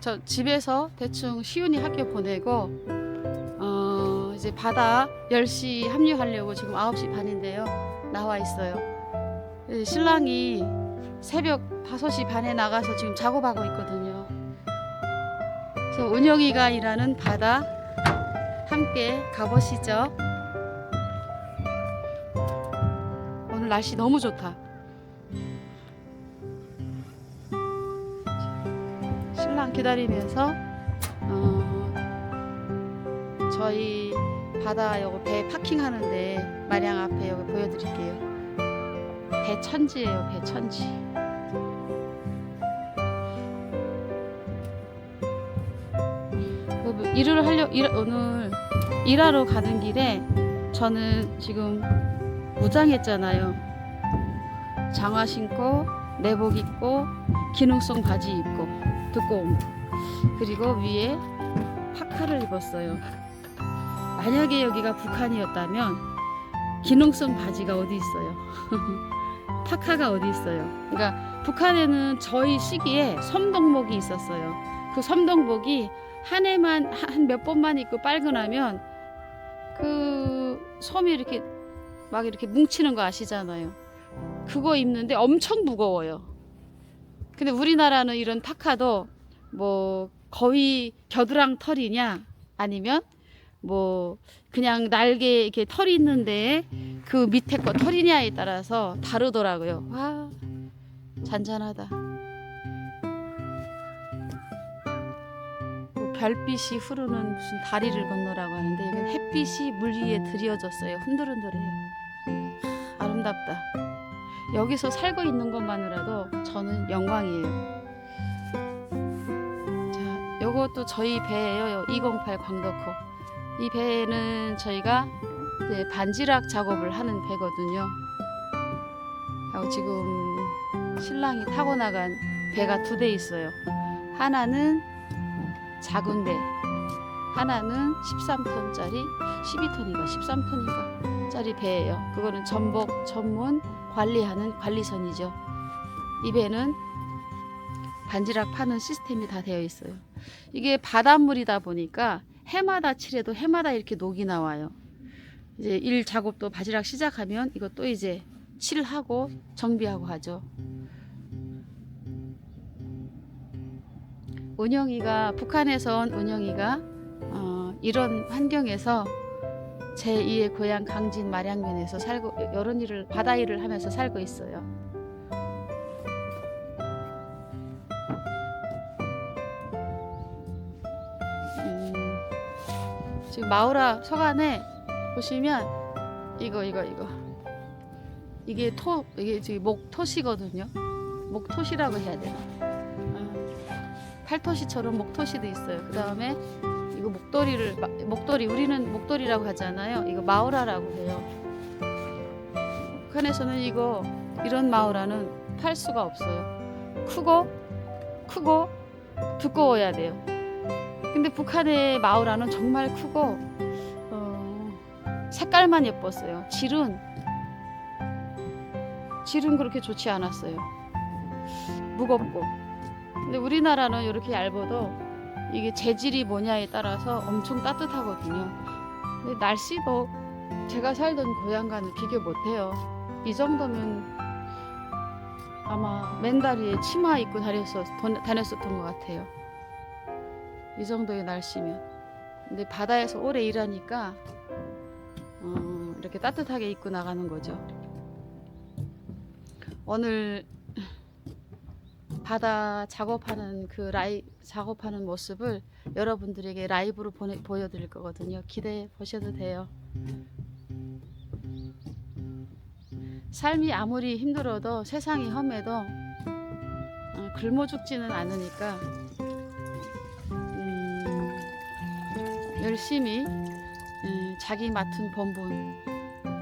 어, 저 집에서 대충 시윤이 학교 보내고 어, 이제 바다 10시 합류하려고 지금 9시 반인데요. 나와 있어요. 예, 신랑이 새벽 5시 반에 나가서 지금 작업하고 있거든요. 그래서 은영이가 일하는 바다 함께 가보시죠. 오늘 날씨 너무 좋다. 기다리면서 어, 저희 바다 여기 배 파킹하는데 마량 앞에 여기 보여드릴게요. 배 천지예요, 배 천지. 여러분, 일을 하려 일, 오늘 일하러 가는 길에 저는 지금 무장했잖아요. 장화 신고 내복 입고 기능성 바지 입고 두꺼운 거. 그리고 위에 파카를 입었어요. 만약에 여기가 북한이었다면 기능성 바지가 어디 있어요? 파카가 어디 있어요? 그러니까 북한에는 저희 시기에 섬동복이 있었어요. 그 섬동복이 한 해만 한 몇 번만 입고 빨근하면 그 섬이 이렇게 막 이렇게 뭉치는 거 아시잖아요. 그거 입는데 엄청 무거워요. 근데 우리나라는 이런 파카도 뭐 거의 겨드랑 털이냐 아니면 뭐 그냥 날개 이렇게 털이 있는데 그 밑에 거 털이냐에 따라서 다르더라고요. 와 잔잔하다. 뭐 별빛이 흐르는 무슨 다리를 건너라고 하는데 여기는 햇빛이 물 위에 들여졌어요. 흔들흔들해요. 하, 아름답다. 여기서 살고 있는 것만으로도 저는 영광이에요. 자, 요것도 저희 배예요. 208 광덕호. 이 배는 저희가 이제 반지락 작업을 하는 배거든요. 지금 신랑이 타고 나간 배가 두 대 있어요. 하나는 작은 배, 하나는 13톤짜리, 12톤인가 13톤인가 짜리 배예요. 그거는 전복 전문 관리하는 관리선이죠. 이 배는 반지락 파는 시스템이 다 되어 있어요. 이게 바닷물이다 보니까 해마다 칠해도 해마다 이렇게 녹이 나와요. 이제 일 작업도 바지락 시작하면 이것도 이제 칠하고 정비하고 하죠. 은영이가 북한에서 온 은영이가 어, 이런 환경에서 제 2의 고향 강진 마량면에서 살고 이런 일을 바다 일을 하면서 살고 있어요. 음, 지금 마우라 서간에 보시면 이거 이거 이거 이게 토 이게 지금 목토시거든요. 목토시라고 해야 되나? 아, 팔토시처럼 목토시도 있어요. 그 다음에 목도리를 마- 목도리 우리는 목도리라고 하잖아요. 이거 마우라라고 해요. 북한에서는 이거 이런 마우라는 팔 수가 없어요. 크고 크고 두꺼워야 돼요. 근데 북한의 마우라는 정말 크고 어, 색깔만 예뻤어요. 질은 질은 그렇게 좋지 않았어요. 무겁고. 근데 우리나라는 이렇게 얇아도 이게 재질이 뭐냐에 따라서 엄청 따뜻하거든요. 근데 날씨도 제가 살던 고향과는 비교 못해요. 이 정도면 아마 맨다리에 치마 입고 다녔었, 다녔었던 것 같아요. 이 정도의 날씨면. 근데 바다에서 오래 일하니까 어, 이렇게 따뜻하게 입고 나가는 거죠. 오늘 바다 작업하는 그 라이 작업하는 모습을 여러분들에게 라이브로 보내, 보여드릴 거거든요. 기대해 보셔도 돼요. 삶이 아무리 힘들어도 세상이 험해도 어, 굶어 죽지는 않으니까 음, 열심히 음, 자기 맡은 본분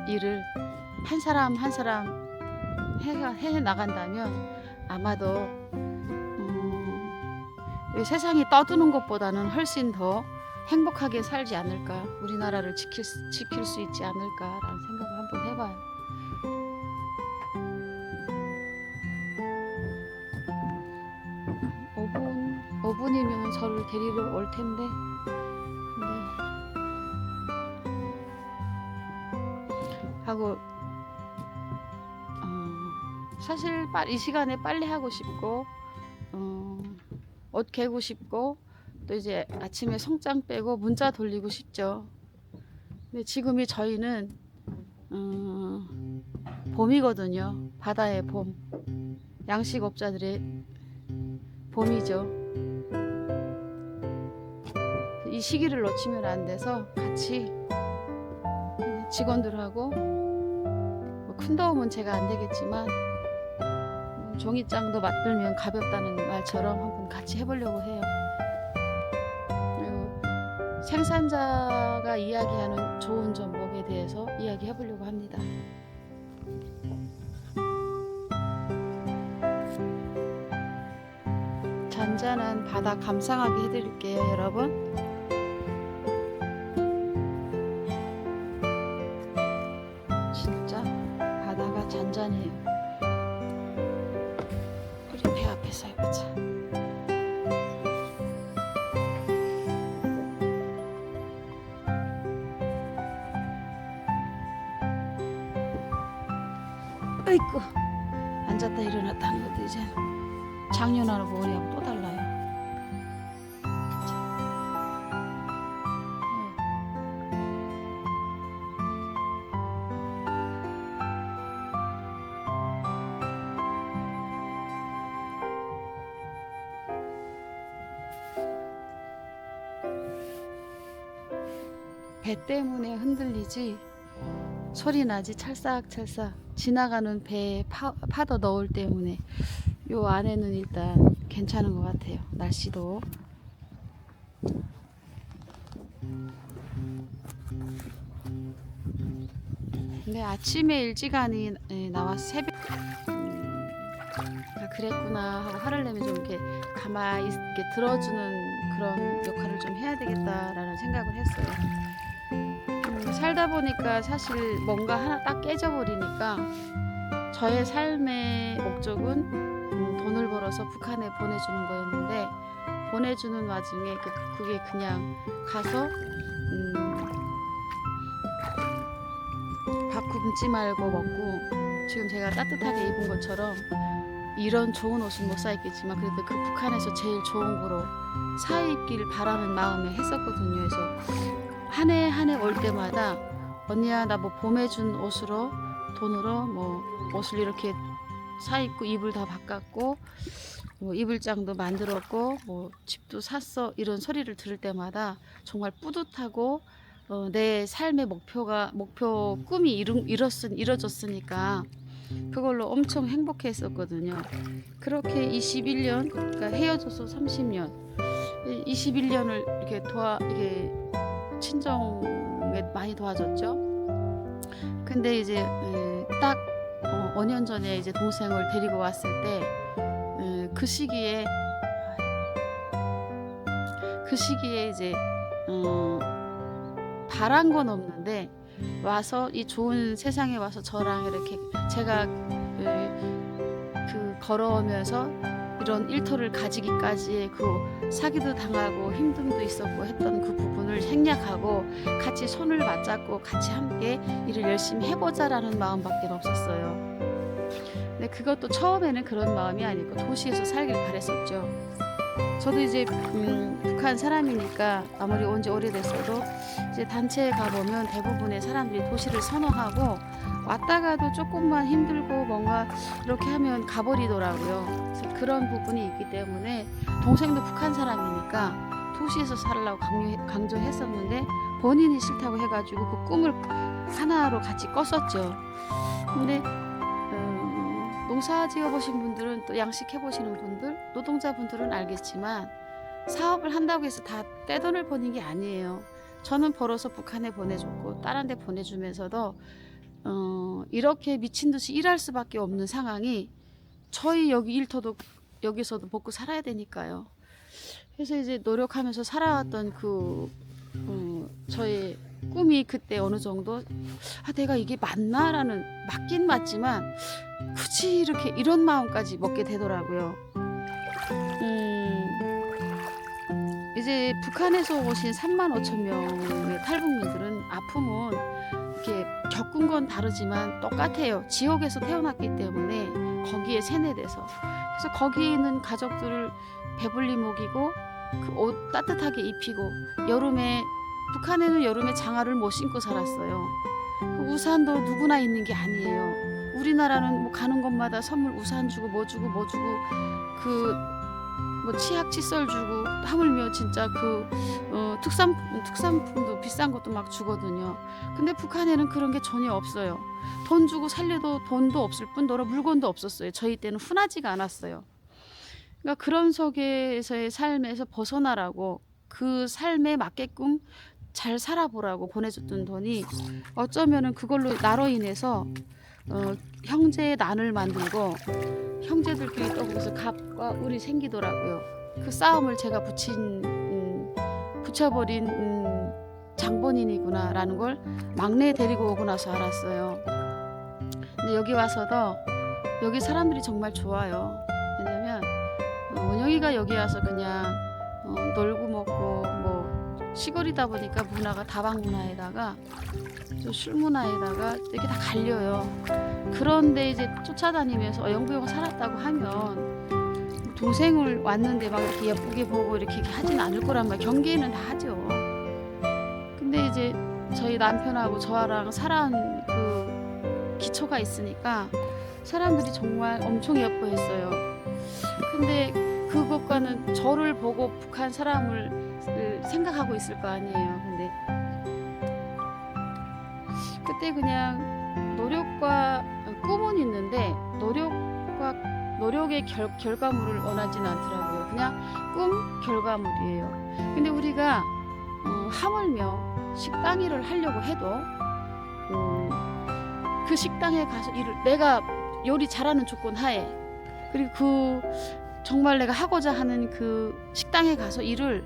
일을 한 사람 한 사람 해가 해 나간다면 아마도 음, 이 세상이 떠드는 것보다는 훨씬 더 행복하게 살지 않을까 우리나라를 지킬, 수- 지킬 수 있지 않을까라는 생각을 한번 해봐요. 저분이면 저를 데리러 올 텐데. 네. 하고 어, 사실 빨- 이 시간에 빨리 하고 싶고 어, 옷 개고 싶고 또 이제 아침에 성장 빼고 문자 돌리고 싶죠. 근데 지금이 저희는 어, 봄이거든요. 바다의 봄. 양식업자들의 봄이죠. 이 시기를 놓치면 안 돼서 같이 직원들하고 뭐 큰 도움은 제가 안 되겠지만 음, 종이장도 맞들면 가볍다는 말처럼 한번 같이 해보려고 해요. 그리고 생산자가 이야기하는 좋은 전목에 대해서 이야기해보려고 합니다. 잔잔한 바다 감상하게 해드릴게요, 여러분. 진짜 바다가 잔잔해요. 아이고 앉았다 일어났다 하는 것도 이제 작년하고 올해하고 또 달라요. 자. 배 때문에 흔들리지 소리 나지? 찰싹찰싹. 지나가는 배에 파, 파도 너울 때문에 요 안에는 일단 괜찮은 것 같아요. 날씨도. 근데 아침에 일찌감이 예, 나와서 새벽 음, 아, 그랬구나 하고 화를 내면 좀 이렇게 가만히 이렇게 들어주는 그런 역할을 좀 해야 되겠다라는 생각을 했어요. 음, 살다 보니까 사실 뭔가 하나 딱 깨져버리니까 저의 삶의 목적은 음, 돈을 벌어서 북한에 보내주는 거였는데 보내주는 와중에 그, 그게 그냥 가서 음, 밥 굶지 말고 먹고 지금 제가 따뜻하게 입은 것처럼 이런 좋은 옷은 못 사입겠지만 그래도 그 북한에서 제일 좋은 거로 사 입기를 바라는 마음에 했었거든요. 그래서 한 해 한 해 올 때마다 언니야 나 뭐 봄에 준 옷으로 돈으로 뭐 옷을 이렇게 사 입고 이불 다 바꿨고 뭐 이불장도 만들었고 뭐 집도 샀어 이런 소리를 들을 때마다 정말 뿌듯하고 어, 내 삶의 목표가 목표 꿈이 이루, 이뤘으, 이뤄졌으니까 그걸로 엄청 행복했었거든요. 그렇게 21년 그러니까 헤어져서 30년 21년을 이렇게 도와 이게 친정에 많이 도와줬죠. 근데 이제 에, 딱 어, 5년 전에 이제 동생을 데리고 왔을 때 그 시기에 그 시기에 이제 어, 바란 건 없는데 와서 이 좋은 세상에 와서 저랑 이렇게 제가 그, 그 걸어오면서 이런 일터를 가지기까지의 그 사기도 당하고 힘듦도 있었고 했던 그 부분을 생략하고 같이 손을 맞잡고 같이 함께 일을 열심히 해보자라는 마음밖에 없었어요. 근데 그것도 처음에는 그런 마음이 아니고 도시에서 살길 바랬었죠. 저도 이제 음, 북한 사람이니까 아무리 온 지 오래됐어도 이제 단체에 가보면 대부분의 사람들이 도시를 선호하고 왔다가도 조금만 힘들고 뭔가 이렇게 하면 가버리더라고요. 그런 부분이 있기 때문에 동생도 북한 사람이니까 도시에서 살라고 강요, 강조했었는데 본인이 싫다고 해가지고 그 꿈을 하나로 같이 껐었죠. 근데 어, 농사 지어보신 분들은 또 양식해 보시는 분들, 노동자분들은 알겠지만 사업을 한다고 해서 다 떼돈을 버는 게 아니에요. 저는 벌어서 북한에 보내줬고 다른 데 보내주면서도 어, 이렇게 미친 듯이 일할 수밖에 없는 상황이 저희 여기 일터도 여기서도 먹고 살아야 되니까요. 그래서 이제 노력하면서 살아왔던 그 어, 저의 꿈이 그때 어느 정도 아 내가 이게 맞나라는 맞긴 맞지만 굳이 이렇게 이런 마음까지 먹게 되더라고요. 음, 이제 북한에서 오신 3만 5천 명의 탈북민들은 아픔은 이렇게 겪은 건 다르지만 똑같아요. 지옥에서 태어났기 때문에 거기에 세뇌돼서 그래서 거기 있는 가족들을 배불리 먹이고 그 옷 따뜻하게 입히고 여름에 북한에는 여름에 장화를 못 신고 살았어요. 그 우산도 누구나 있는 게 아니에요. 우리나라는 뭐 가는 곳마다 선물 우산 주고 뭐 주고 뭐 주고 그 뭐 치약 칫솔 주고 하물며 진짜 그 어, 특산 특산품도 비싼 것도 막 주거든요. 근데 북한에는 그런 게 전혀 없어요. 돈 주고 살려도 돈도 없을 뿐더러 물건도 없었어요. 저희 때는 흔하지가 않았어요. 그러니까 그런 속에서의 삶에서 벗어나라고 그 삶에 맞게끔 잘 살아보라고 보내줬던 돈이 어쩌면은 그걸로 나로 인해서 어, 형제의 난을 만들고 형제들끼리 또 거기서 갑과 을이 생기더라고요. 그 싸움을 제가 붙인 음, 붙여버린 음, 장본인이구나라는 걸 막내 데리고 오고 나서 알았어요. 근데 여기 와서도 여기 사람들이 정말 좋아요. 왜냐면 어, 은영이가 여기 와서 그냥 어, 놀고 먹고 뭐 시골이다 보니까 문화가 다방 문화에다가 또술 문화에다가 이렇게 다 갈려요. 그런데 이제 쫓아다니면서 어, 영부영 살았다고 하면 동생을 왔는데 막 이렇게 예쁘게 보고 이렇게 하진 않을 거란 말 경계는 다 하죠. 근데 이제 저희 남편하고 저랑 살아온 그 기초가 있으니까 사람들이 정말 엄청 예뻐했어요. 근데 그것과는 저를 보고 북한 사람을 그 생각하고 있을 거 아니에요. 근데 그때 그냥 노력과 꿈은 있는데 노력과 노력의 결, 결과물을 원하진 않더라고요. 그냥 꿈 결과물이에요. 근데 우리가 어, 하물며 식당 일을 하려고 해도 음, 그 식당에 가서 일을 내가 요리 잘하는 조건 하에 그리고 그 정말 내가 하고자 하는 그 식당에 가서 일을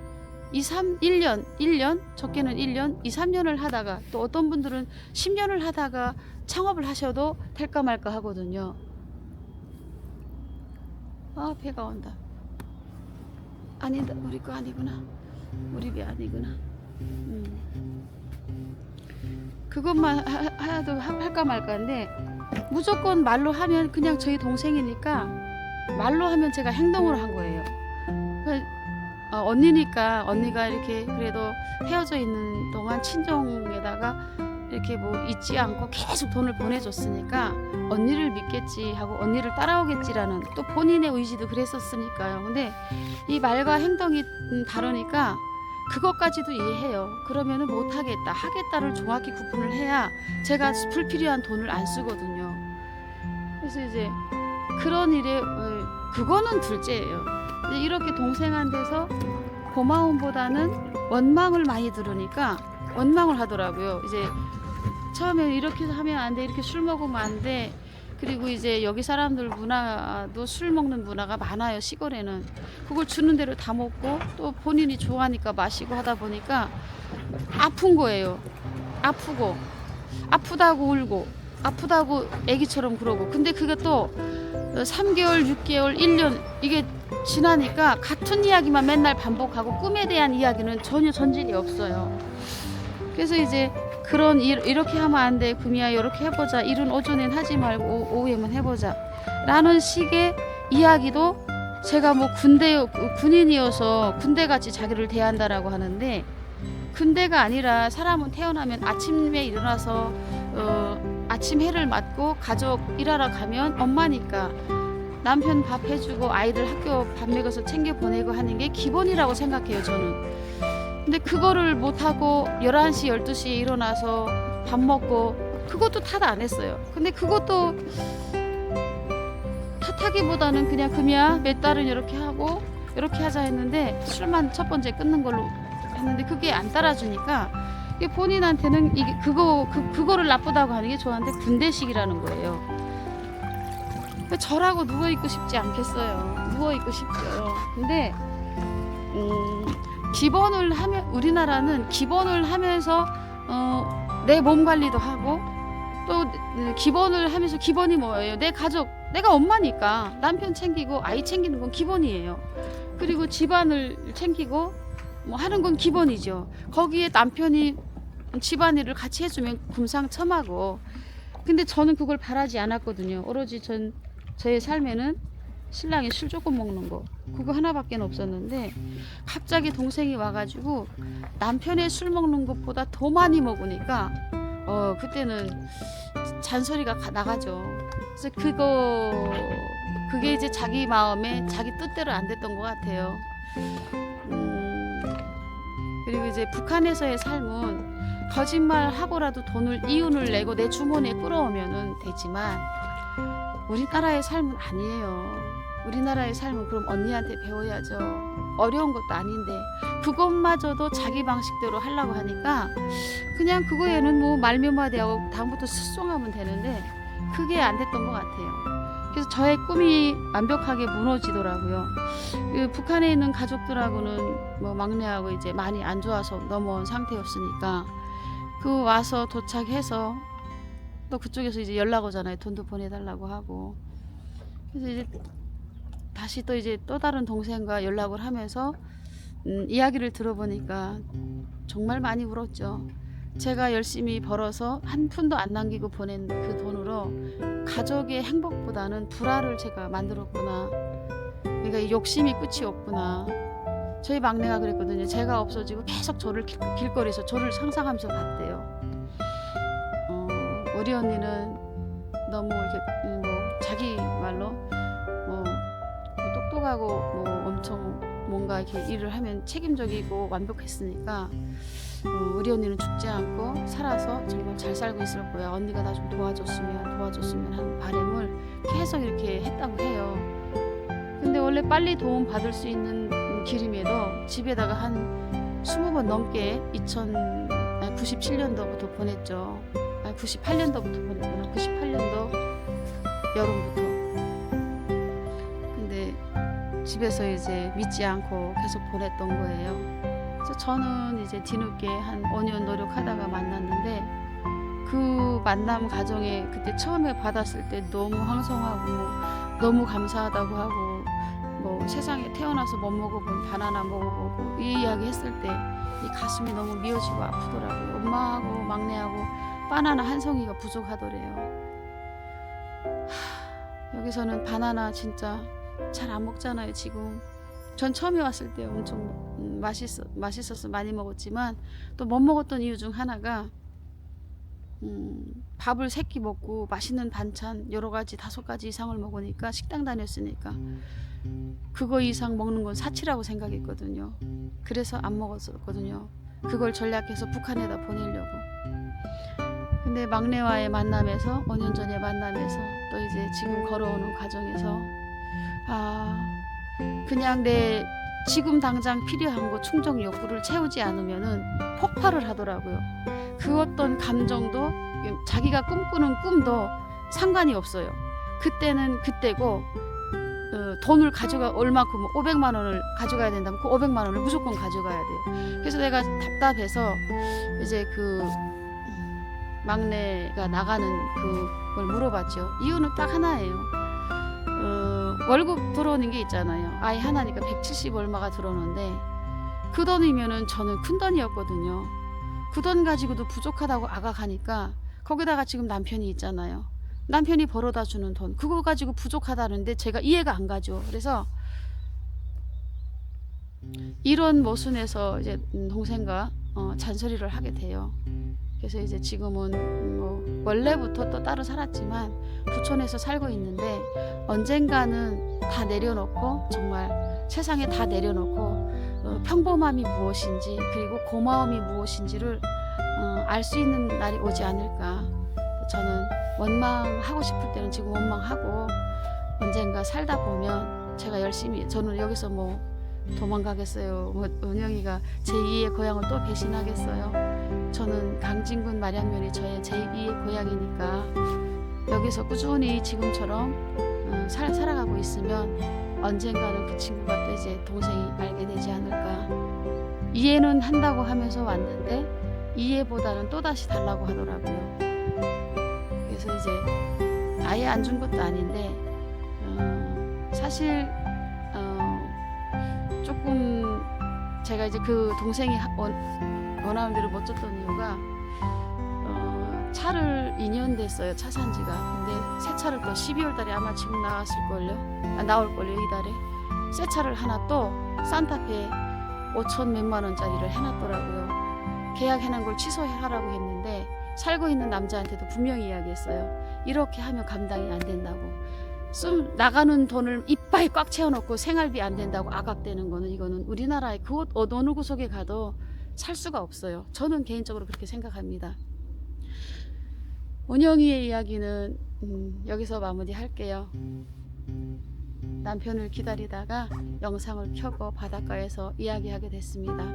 2, 3, 1년, 1년, 적게는 1년, 2, 3년을 하다가 또 어떤 분들은 10년을 하다가 창업을 하셔도 될까 말까 하거든요. 아, 배가 온다. 아니다, 우리 거 아니구나. 우리 배 아니구나. 음. 그것만 하, 하도 하- 할까 말까인데 무조건 말로 하면 그냥 저희 동생이니까 말로 하면 제가 행동으로 한 거예요. 언니니까 언니가 이렇게 그래도 헤어져 있는 동안 친정에다가 이렇게 뭐 잊지 않고 계속 돈을 보내줬으니까 언니를 믿겠지 하고 언니를 따라오겠지라는 또 본인의 의지도 그랬었으니까요. 근데 이 말과 행동이 음, 다르니까 그것까지도 이해해요. 그러면은 못하겠다, 하겠다를 정확히 구분을 해야 제가 불필요한 돈을 안 쓰거든요. 그래서 이제 그런 일에 어, 그거는 둘째예요. 이렇게 동생한테서 고마움보다는 원망을 많이 들으니까 원망을 하더라고요. 이제 처음에 이렇게 하면 안 돼, 이렇게 술 먹으면 안 돼. 그리고 이제 여기 사람들 문화도 술 먹는 문화가 많아요 시골에는 그걸 주는 대로 다 먹고 또 본인이 좋아하니까 마시고 하다 보니까 아픈 거예요 아프고 아프다고 울고 아프다고 애기처럼 그러고 근데 그게 또 3개월 6개월 1년 이게 지나니까 같은 이야기만 맨날 반복하고 꿈에 대한 이야기는 전혀 전진이 없어요 그래서 이제 그런 일, 이렇게 하면 안 돼, 구미야, 이렇게 해보자. 일은 오전엔 하지 말고 오, 오후에만 해보자. 라는 식의 이야기도 제가 뭐 군대 군인이어서 군대 같이 자기를 대한다라고 하는데 군대가 아니라 사람은 태어나면 아침에 일어나서 어, 아침 해를 맞고 가족 일하러 가면 엄마니까 남편 밥 해주고 아이들 학교 밥 먹여서 챙겨 보내고 하는 게 기본이라고 생각해요 저는. 근데 그거를 못하고 11시, 12시에 일어나서 밥 먹고 그것도 탓 안 했어요. 근데 그것도 탓하기보다는 그냥 금이야 몇 달은 이렇게 하고 이렇게 하자 했는데 술만 첫 번째 끊는 걸로 했는데 그게 안 따라주니까 이게 본인한테는 이게 그거 그, 그거를 나쁘다고 하는 게 저한테 군대식이라는 거예요. 그 저라고 누워 있고 싶지 않겠어요. 누워 있고 싶죠. 근데 음, 기본을 하면 우리나라는 기본을 하면서 어, 내 몸 관리도 하고 또 기본을 하면서 기본이 뭐예요? 내 가족, 내가 엄마니까 남편 챙기고 아이 챙기는 건 기본이에요. 그리고 집안을 챙기고 뭐 하는 건 기본이죠. 거기에 남편이 집안일을 같이 해주면 금상첨화고. 근데 저는 그걸 바라지 않았거든요. 오로지 전 저의 삶에는 신랑이 술 조금 먹는 거 그거 하나밖에 없었는데 갑자기 동생이 와가지고 남편의 술 먹는 것보다 더 많이 먹으니까 어 그때는 잔소리가 가- 나가죠. 그래서 그거 그게 이제 자기 마음에 자기 뜻대로 안 됐던 것 같아요. 음, 그리고 이제 북한에서의 삶은 거짓말 하고라도 돈을 이윤을 내고 내 주머니에 끌어오면은 되지만 우리나라의 삶은 아니에요. 우리나라의 삶은 그럼 언니한테 배워야죠. 어려운 것도 아닌데 그것마저도 자기 방식대로 하려고 하니까 그냥 그거에는 뭐 말미암아대하고 다음부터 습송하면 되는데 그게 안 됐던 것 같아요. 그래서 저의 꿈이 완벽하게 무너지더라고요. 그 북한에 있는 가족들하고는 뭐 막내하고 이제 많이 안 좋아서 넘어온 상태였으니까 그 와서 도착해서 또 그쪽에서 이제 연락 오잖아요. 돈도 보내달라고 하고 그래서 이제 다시 또 이제 또 다른 동생과 연락을 하면서 음, 이야기를 들어보니까 정말 많이 울었죠. 제가 열심히 벌어서 한 푼도 안 남기고 보낸 그 돈으로 가족의 행복보다는 불화를 제가 만들었구나. 그러니까 이 욕심이 끝이 없구나. 저희 막내가 그랬거든요. 제가 없어지고 계속 저를 길, 길거리에서 저를 상상하면서 봤대요. 어, 우리 언니는 너무 이렇게 음, 뭐 자기 말로 뭐 똑똑하고 뭐 엄청 뭔가 이렇게 일을 하면 책임적이고 완벽했으니까 어, 우리 언니는 죽지 않고 살아서 정말 잘 살고 있을 거야. 언니가 나 좀 도와줬으면 도와줬으면 하는 바람을 계속 이렇게 했다고 해요. 근데 원래 빨리 도움 받을 수 있는 길임에도 집에다가 한 20번 넘게 2097년도부터 보냈죠. 아니 98년도부터 보냈구나. 98년도 여름부터. 근데 집에서 이제 믿지 않고 계속 보냈던 거예요. 그래서 저는 이제 뒤늦게 한 5년 노력하다가 만났는데 그 만남 과정에 그때 처음에 받았을 때 너무 황송하고 너무 감사하다고 하고 뭐 세상에 태어나서 못 먹어본 바나나 먹어보고 이 이야기 했을 때 이 가슴이 너무 미어지고 아프더라고요. 엄마하고 막내하고 바나나 한 송이가 부족하더래요. 하, 여기서는 바나나 진짜 잘 안 먹잖아요 지금. 전 처음에 왔을 때 엄청 음, 맛있어 맛있어서 많이 먹었지만 또 못 먹었던 이유 중 하나가 음, 밥을 세끼 먹고 맛있는 반찬 여러 가지 다섯 가지 이상을 먹으니까 식당 다녔으니까 그거 이상 먹는 건 사치라고 생각했거든요. 그래서 안 먹었었거든요. 그걸 전략해서 북한에다 보내려고. 근데 막내와의 만남에서 5년 전에 만남에서 또 이제 지금 걸어오는 과정에서 아 그냥 내 지금 당장 필요한 거 충족 욕구를 채우지 않으면은 폭발을 하더라고요. 그 어떤 감정도 자기가 꿈꾸는 꿈도 상관이 없어요. 그때는 그때고 어, 돈을 가져가 얼마큼 500만 원을 가져가야 된다면 그 500만 원을 무조건 가져가야 돼요. 그래서 내가 답답해서 이제 그 막내가 나가는 그걸 물어봤죠. 이유는 딱 하나예요. 어, 월급 들어오는 게 있잖아요. 아이 하나니까 170 얼마가 들어오는데 그 돈이면은 저는 큰 돈이었거든요. 그 돈 가지고도 부족하다고 아가 가니까 거기다가 지금 남편이 있잖아요. 남편이 벌어다 주는 돈 그거 가지고 부족하다는데 제가 이해가 안 가죠. 그래서 이런 모순에서 이제 음, 동생과 어, 잔소리를 하게 돼요. 그래서 이제 지금은 음, 뭐 원래부터 또 따로 살았지만 부촌에서 살고 있는데 언젠가는 다 내려놓고 정말 세상에 다 내려놓고 어, 평범함이 무엇인지 그리고 고마움이 무엇인지를 어, 알수 있는 날이 오지 않을까. 저는 원망하고 싶을 때는 지금 원망하고 언젠가 살다 보면 제가 열심히 저는 여기서 뭐 도망가겠어요. 뭐 은영이가 제2의 고향을 또 배신하겠어요. 저는 강진군 마량면이 저의 제2의 고향이니까 여기서 꾸준히 지금처럼 어, 살, 살아가고 있으면 언젠가는 그 친구가 또 이제 동생이 알게 되지 않을까. 이해는 한다고 하면서 왔는데 이해보다는 또다시 달라고 하더라고요. 그래서 이제 아예 안 준 것도 아닌데 어, 사실 어, 조금 제가 이제 그 동생이 하- 원, 원하는 대로 못 줬던 이유가 어, 차를 2년 됐어요 차 산 지가. 근데 새 차를 또 12월 달에 아마 지금 나왔을 걸요? 아, 나올 걸요 이 달에. 새 차를 하나 또 산타페 5천 몇만 원짜리를 해놨더라고요. 계약해놓은 걸 취소하라고 했는데 살고 있는 남자한테도 분명히 이야기했어요. 이렇게 하면 감당이 안 된다고. 좀 나가는 돈을 이빨 꽉 채워놓고 생활비 안 된다고 아각대는 거는 이거는 우리나라의 그 옷- 어느 구석에 가도 살 수가 없어요. 저는 개인적으로 그렇게 생각합니다. 운영이의 이야기는 음, 여기서 마무리할게요. 남편을 기다리다가 영상을 켜고 바닷가에서 이야기하게 됐습니다.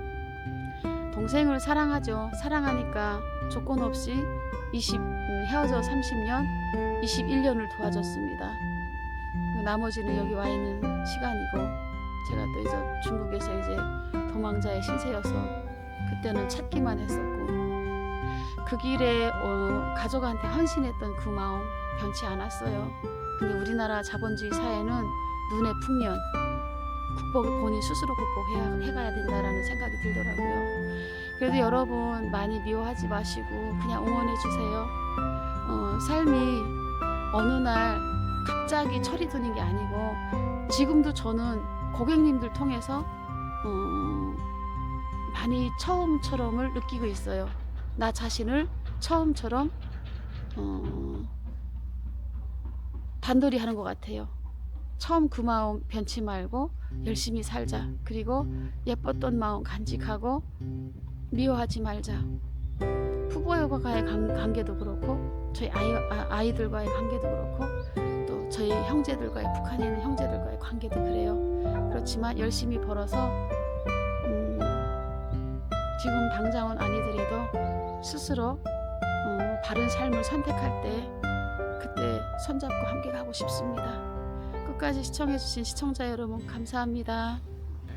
동생을 사랑하죠. 사랑하니까 조건 없이 20 음, 헤어져 30년, 21년을 도와줬습니다. 그 나머지는 여기 와 있는 시간이고 제가 또 이제 중국에서 이제 도망자의 신세여서 그때는 찾기만 했었고 그 길에 어, 가족한테 헌신했던 그 마음 변치 않았어요. 근데 우리나라 자본주의 사회는 눈의 풍년 극복을 본인 스스로 극복해야 해가야 된다라는 생각이 들더라고요. 그래도 여러분 많이 미워하지 마시고 그냥 응원해 주세요. 어, 삶이 어느 날 갑자기 철이 드는 게 아니고 지금도 저는 고객님들 통해서 어, 많이 처음처럼을 느끼고 있어요. 나 자신을 처음처럼 어, 단돌이 하는 것 같아요. 처음 그 마음 변치 말고 열심히 살자. 그리고 예뻤던 마음 간직하고 미워하지 말자. 관- 관계도 그렇고 저희 아이, 아, 아이들과의 관계도 그렇고 또 저희 형제들과의 북한에 있는 형제들과의 관계도 그래요. 그렇지만 열심히 벌어서 음, 지금 당장은 아니더라도 스스로 어, 바른 삶을 선택할 때 그때 손잡고 함께 가고 싶습니다. 끝까지 시청해주신 시청자 여러분 감사합니다. 네.